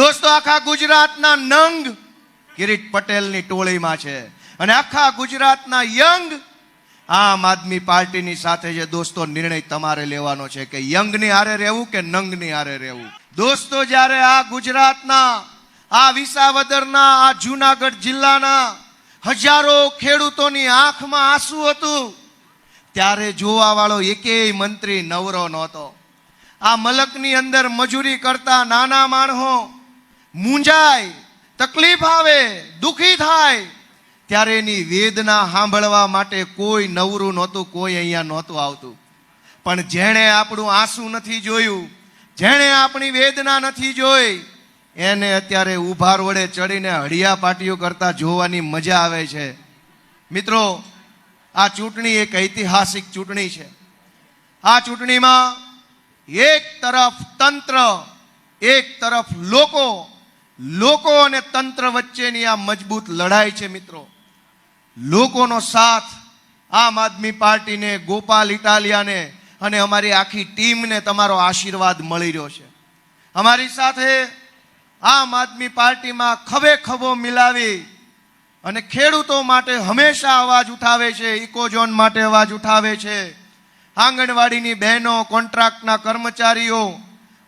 દોસ્તો, આખા ગુજરાતના નંગ કિરીટ પટેલની ટોળીમાં છે. અને આખા ગુજરાતના યંગ આમ આદમી પાર્ટીની સાથે જે દોસ્તો નિર્ણય તમારે લેવાનો છે કે યંગની હારે રહેવું કે નંગની હારે રહેવું? દોસ્તો, જ્યારે આ ગુજરાતના, આ વિસાવદરના, આ જુનાગઢ જિલ્લાના હજારો ખેડૂતોની આંખમાં આંસુ હતું, ત્યારે જોવા વાળો એકેય મંત્રી નવરો નહોતો. આ મલકની અંદર મજૂરી કરતા નાના માણસો મૂંઝાય તકલીફ આવે, દુખી થાય, ત્યારે એની વેદના સાંભળવા માટે કોઈ નવરું નહોતું, કોઈ અહીંયા નહોતું આવતું. પણ જેણે આપણું આંસુ નથી જોયું, જેણે આપણી વેદના નથી જોઈ, એને અત્યારે ઊભા રોડે ચડીને હળિયા પાટીઓ કરતા જોવાની મજા આવે છે. મિત્રો, આ ચૂંટણી એક ઐતિહાસિક ચૂંટણી છે. આ ચૂંટણીમાં એક તરફ તંત્ર, એક તરફ લોકો લોકો અને તંત્ર વચ્ચેની આ મજબૂત લડાઈ છે મિત્રો. લોકોનો સાથ આમ આદમી પાર્ટીને, ગોપાલ ઇટાલિયાને અને અમારી આખી ટીમને તમારો આશીર્વાદ મળી રહ્યો છે. અમારી સાથે આમ આદમી પાર્ટીમાં ખભે ખભો મિલાવી અને ખેડૂતો માટે હંમેશા અવાજ ઉઠાવે છે, ઇકોઝોન માટે અવાજ ઉઠાવે છે. આંગણવાડીની બહેનો, કોન્ટ્રાક્ટના કર્મચારીઓ,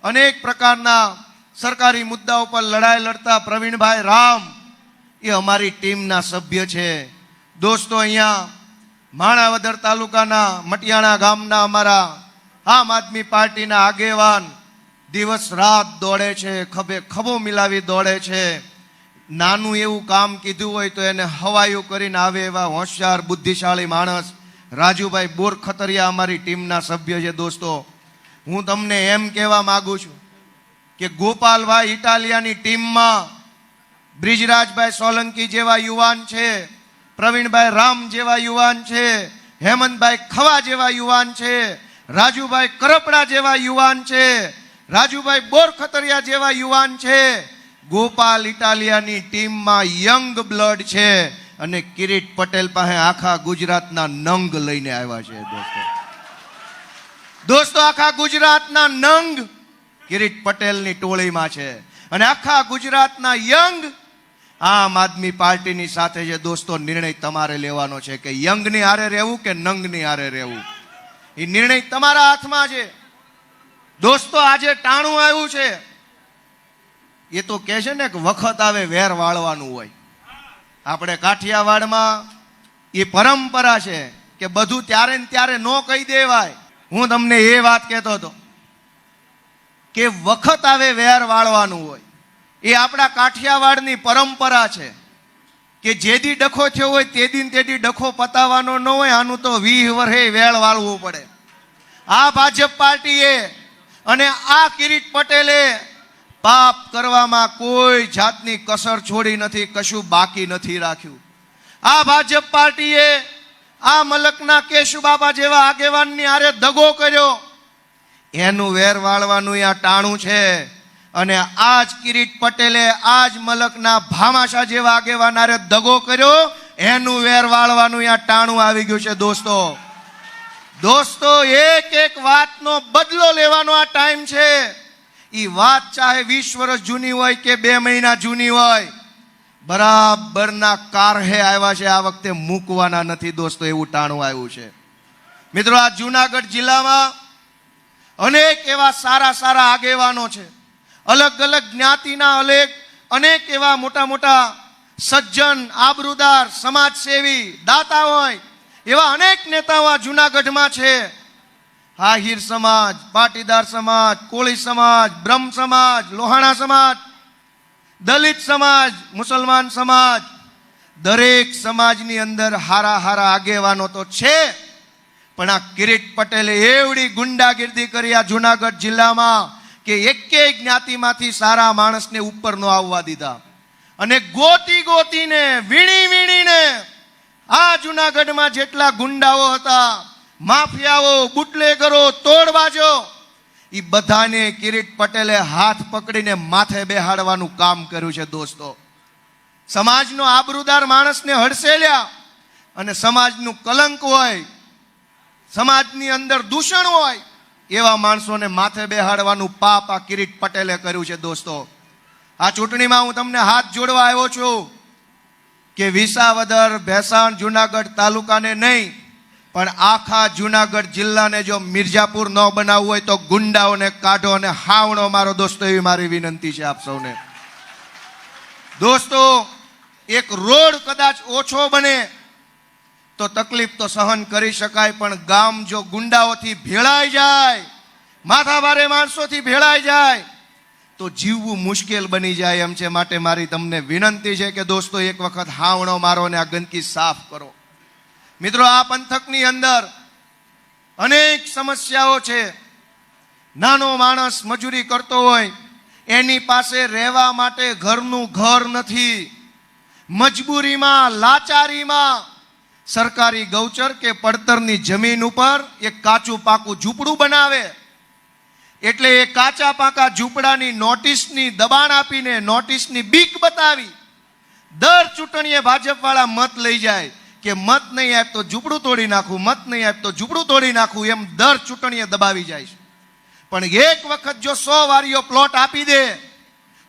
અનેક પ્રકારના સરકારી મુદ્દાઓ પર લડાઈ લડતા પ્રવીણભાઈ રામ એ અમારી ટીમના સભ્ય છે. દોસ્તો, અહીંયા માણાવદર તાલુકાના મટિયાણા ગામના અમારા આમ આદમી પાર્ટીના આગેવાન દિવસ રાત દોડે છે, ખભે ખભો મિલાવી દોડે છે. નાનું એવું કામ કીધું હોય તો એને હવાયું કરીને આવે એવા હોશિયાર, બુદ્ધિશાળી માણસ રાજુભાઈ બોર ખતરિયા અમારી ટીમના સભ્ય છે દોસ્તો. હું તમને એમ કહેવા માગું છું કે ગોપાલભાઈ ઇટાલિયાની ટીમમાં બ્રિજરાજભાઈ સોલંકી જેવા યુવાન છે, પ્રવીણભાઈ રામ જેવા યુવાન છે, હેમંતભાઈ ખવા જેવા યુવાન છે, રાજુભાઈ કરપડા જેવા યુવાન છે, રાજુભાઈ બોરખતરિયા જેવા યુવાન છે, ગોપાલ ઇટાલિયાની ટીમમાં યંગ બ્લડ છે અને કિરીટ પટેલ પાસે આખા ગુજરાતના નંગ લઈને આવ્યા છે, દોસ્તો. દોસ્તો, આખા ગુજરાતના નંગ કિરીટ પટેલની ટોળીમાં છે. અને આખા ગુજરાતના યંગ આમ આદમી પાર્ટીની સાથે જે દોસ્તો નિર્ણય તમારે લેવાનો છે કે યંગની હારે રહેવું કે નંગની હારે રહેવું? એ નિર્ણય તમારા હાથમાં છે. દોસ્તો, આજે ટાણું આવ્યું છે. એ તો કહે છે ને કે વખત આવે વેર વાળવાનું હોય. આપણે કાઠિયાવાડમાં એ પરંપરા છે કે બધું ત્યારે ને ત્યારે ન કહી દેવાય. હું તમને એ વાત કહેતો હતો. કે વખત આવે વેર વાળવાનું હોય. એ આપણા કાઠિયાવાડની પરંપરા છે કે જેદી ડખો થયો હોય તે દિન તેદી ડખો પતાવવાનો ન હોય, આનું તો વીહ વરહે વેળ વાળવું પડે. આ ભાજપ પાર્ટીએ અને આ કિરીટ પટેલે પાપ કરવામાં કોઈ જાતની કસર છોડી નથી, કશું બાકી નથી રાખ્યું. આ ભાજપ પાર્ટીએ આ મલકના કેશુબાબા જેવા આગેવાનની આરે દગો કર્યો. એનું વેર વાળવાનું આ ટાણું છે. અને આજ કિરીટ પટેલે આજ મલકના ભામાશા જેવા આગેવાનારે દગો કર્યો, એનું વેર વાળવાનું આ ટાણું આવી ગયું છે દોસ્તો. દોસ્તો, એક એક વાતનો બદલો લેવાનો આ ટાઈમ છે. એ વાત ચાહે વીસ વર્ષ જૂની હોય કે બે મહિના જૂની હોય. બરાબરના કારહે આવ્યા છે આ વખતે મૂકવાના નથી દોસ્તો, એવું ટાણું આવ્યું છે. મિત્રો, આ જુનાગઢ જિલ્લામાં અનેક એવા સારા સારા આગેવાનો છે. અલગ અલગ જ્ઞાતિના અનેક અનેક એવા મોટા મોટા સજ્જન, આબરૂદાર, સમાજસેવી, દાતા હોય એવા અનેક નેતાઓ આ જુનાગઢમાં છે. આહિર સમાજ, પાટીદાર સમાજ, કોળી સમાજ, બ્રહ્મ સમાજ, લોહાણા સમાજ, દલિત સમાજ, મુસલમાન સમાજ, દરેક સમાજની અંદર હારા હારા આગેવાનો તો છે. પણ આ કિરીટ પટેલે એવડી ગુંડાગીર્દી કરી આ જુનાગઢ જિલ્લામાં કે એકેય જ્ઞાતિમાંથી સારા માણસને ઉપર ન આવવા દીધા. અને ગોતી ગોતીને, વીણી વીણીને આ જુનાગઢમાં જેટલા ગુંડાઓ હતા, માફિયાઓ, બુટલેગરો તોડબાજો એ બધાને કિરીટ પટેલે હાથ પકડીને માથે બેહાડવાનું કામ કર્યું છે દોસ્તો. સમાજનો આબરૂદાર માણસને હડસેલ્યા અને સમાજનું કલંક હોય સમાજની અંદર દૂષણ હોય, એવા માણસોને માથે બેહાડવાનું પાપ આ કિરીટ પટેલે કર્યું છે દોસ્તો. આ ચૂંટણીમાં હું તમને હાથ જોડવા આવ્યો છું કે વિસાવદર, ભેસાણ, જુનાગઢ તાલુકાને નહીં, પણ આખા જુનાગઢ જિલ્લાને જો મિર્જાપુર ન બનાવવું હોય તો ગુંડાઓને કાઢો અને હાવણો મારો દોસ્તો એવી મારી વિનંતી છે આપ સૌને. દોસ્તો, એક રોડ કદાચ ઓછો બને તો તકલીફ તો સહન કરી શકાય, પણ ગામ જો ગુંડાઓથી ભેળાઈ જાય, માથાભારે માણસોથી ભેળાઈ જાય, તો જીવવું મુશ્કેલ બની જાય એમ છે. માટે મારી તમને વિનંતી છે કે દોસ્તો, એક વખત હાવણો મારો ને આ ગંદકી સાફ કરો. મિત્રો, આ પંથકની અંદર અનેક સમસ્યાઓ છે. નાનો માણસ મજૂરી કરતો હોય, એની પાસે રહેવા માટે ઘરનું ઘર નથી. મજબૂરીમાં, લાચારીમાં સરકારી ગૌચર કે પડતરની જમીન ઉપર એક કાચું પાકું ઝૂંપડું બનાવે. એટલે એ કાચા પાકા ઝૂંપડાની નોટિસની દબાણ આપીને નોટિસની બીક બતાવી. દર ચૂંટણીએ ભાજપવાળા મત લઈ જાય કે મત નહીં આપ તો ઝૂંપડું તોડી નાખું, મત નહીં આપ તો ઝૂંપડું તોડી નાખું એમ દર ચૂંટણીએ દબાવી જાય છે. પણ એક વખત જો સો વારીઓ પ્લોટ આપી દે,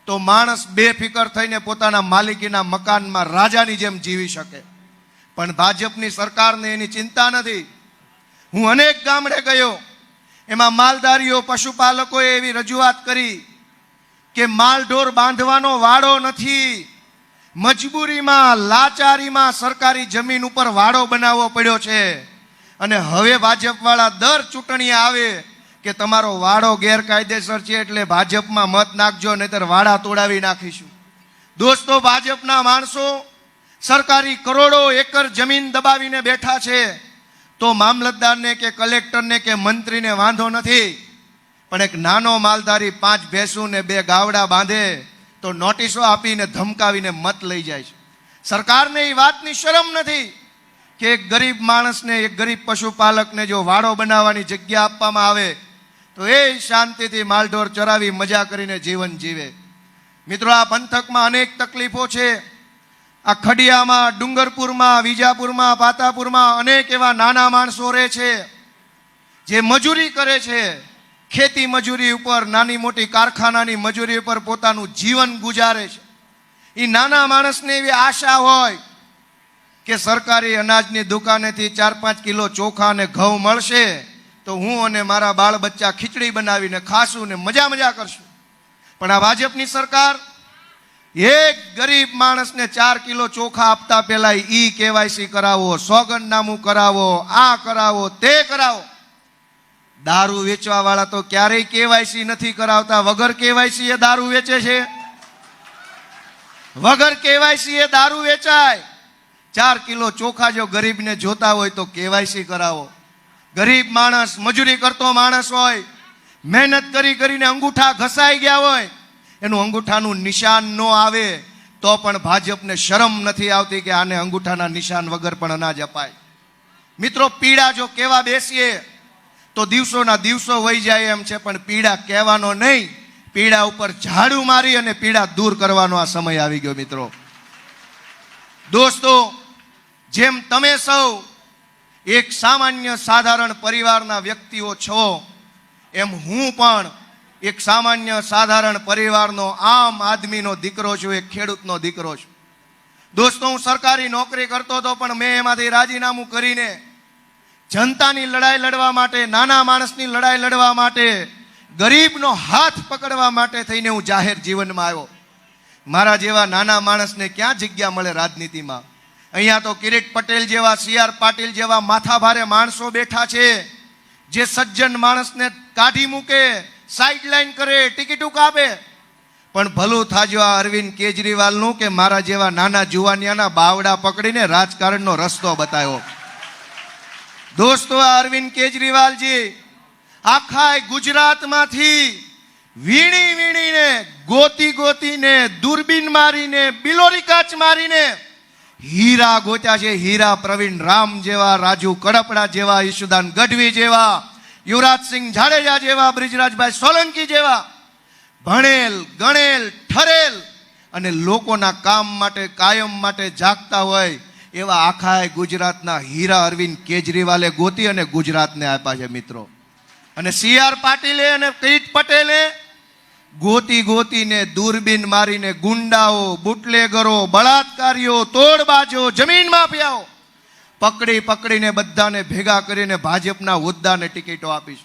તો માણસ બેફિકર થઈને પોતાના માલિકીના મકાનમાં રાજાની જેમ જીવી શકે. પણ ભાજપની સરકારને એની ચિંતા નથી. હું અનેક ગામડે ગયો. એમાં માલધારીઓ, પશુપાલકોએ એવી રજૂઆત કરી કે માલઢોર બાંધવાનો વાડો નથી. મજબૂરીમાં, લાચારીમાં સરકારી જમીન ઉપર વાડો બનાવવો પડ્યો છે. અને હવે ભાજપવાળા દર ચૂંટણી આવે કે તમારો વાડો ગેરકાયદેસર છે એટલે ભાજપમાં મત નાખજો, નહીતર વાડા તોડાવી નાખીશું. દોસ્તો, ભાજપના માણસો સરકારી કરોડો એકર જમીન દબાવીને બેઠા છે, તો મામલતદારને કે કલેક્ટરને કે મંત્રીને વાંધો નથી. પણ એક નાનો માલધારી પાંચ ભેંસું ને બે ગાવડા બાંધે, તો નોટિસો આપીને ધમકાવીને મત લઈ જાય છે. સરકારને એ વાતની શરમ નથી કે એક ગરીબ માણસને, એક ગરીબ પશુપાલકને જો વાડો બનાવવાની જગ્યા આપવામાં આવે, તો એ શાંતિથી માલઢોર ચરાવી મજા કરીને જીવન જીવે. મિત્રો, આ પંથકમાં અનેક તકલીફો છે. આ ખડિયામાં, ડુંગરપુરમાં, વિજાપુરમાં, પાતાપુરમાં અનેક એવા નાના માણસો રહે છે, જે મજૂરી કરે છે. ખેતી મજૂરી ઉપર, નાની મોટી કારખાનાની મજૂરી ઉપર પોતાનું જીવન ગુજારે છે. એ નાના માણસને એવી આશા હોય કે સરકારી અનાજની દુકાનેથી ચાર પાંચ કિલો ચોખા અને ઘઉં મળશે, તો હું અને મારા બાળ બચ્ચા ખીચડી બનાવીને ખાશું ને મજા મજા કરશું. પણ આ ભાજપની સરકાર એક ગરીબ માણસને ચાર કિલો ચોખા આપતા પહેલા ઈ કેવાયસી કરાવો, સોગંદનામું કરાવો, આ કરાવો, તે કરાવો. દારૂ વેચવા વાળા તો ક્યારેય કેવાયસી નથી કરાવતા. વગર કેવાયસી એ દારૂ વેચે છે? વગર કેવાયસી એ દારૂ વેચાય. ચાર કિલો ચોખા જો ગરીબને જોતા હોય તો કેવાયસી કરાવો. ગરીબ માણસ મજૂરી કરતો માણસ હોય, મહેનત કરી કરીને અંગૂઠા ઘસાઈ ગયા હોય એનું અંગૂઠાનું નિશાન ન આવે, તો પણ ભાજપને શરમ નથી આવતી કે આને અંગૂઠાના નિશાન વગર પણ અનાજ અપાય. મિત્રો, પીડા જો કેવા બેસીએ, તો દિવસોના દિવસો વહી જાય એમ છે, પણ પીડા કહેવાનો નહીં. પીડા ઉપર ઝાડુ મારી અને પીડા દૂર કરવાનો આ સમય આવી ગયો, મિત્રો. દોસ્તો, જેમ તમે સૌ એક સામાન્ય સાધારણ પરિવારના વ્યક્તિઓ છો, એમ હું પણ એક સામાન્ય સાધારણ પરિવારનો આમ આદમીનો દીકરો છું, એક ખેડૂતનો દીકરો છું. દોસ્તો, હું સરકારી નોકરી કરતો હતો, પણ મેં એમાંથી રાજીનામું કરીને જનતાની લડાઈ લડવા માટે, નાના માણસની લડાઈ લડવા માટે, ગરીબનો હાથ પકડવા માટે થઈને હું જાહેર જીવનમાં આવ્યો. મારા જેવા નાના માણસને ક્યાં જગ્યા મળે રાજનીતિમાં? અહીંયા તો કિરીટ પટેલ જેવા, સી આર પાટીલ જેવા માથાભારે માણસો બેઠા છે, જે સજ્જન માણસને કાઢી મૂકે સાઇડલાઈન કરે, ટિકિટો કાપે પણ ભલું થાજો આ અરવિંદ કેજરીવાલનું કે મારા જેવા નાના જુવાનિયાના બાવડા પકડીને રાજકારણનો રસ્તો બતાવ્યો. દોસ્તો આ અરવિંદ કેજરીવાલજી આખા ગુજરાતમાંથી વીણી વીણીને, ગોતી ગોતીને, દૂરબીન મારીને, બિલોરી કાચ મારીને હીરા ગોત્યા છે. હીરા પ્રવીણ રામ જેવા, રાજુ કડપડા જેવા, ઈશુદાન ગઢવી જેવા યુવરાજસિંહ જાડેજા જેવા, બ્રિજરાજભાઈ સોલંકી જેવા, ભણેલ, ગણેલ, ઠરેલ અને લોકોના કામ માટે, કાયમ માટે જાગતા હોય એવા આખા ગુજરાતના હીરા અરવિંદ કેજરીવાલે ગોતી અને ગુજરાતને આપ્યા છે મિત્રો. અને સી આર પાટીલે અને કીટ પટેલે ગોતી ગોતીને દૂરબીન મારીને ગુંડાઓ, બુટલેગરો, બળાત્કારીઓ, તોડબાજો, જમીન માફિયાઓ પકડી પકડીને બધાને ભેગા કરીને ભાજપના હોદ્દાને ટિકિટો આપીશ.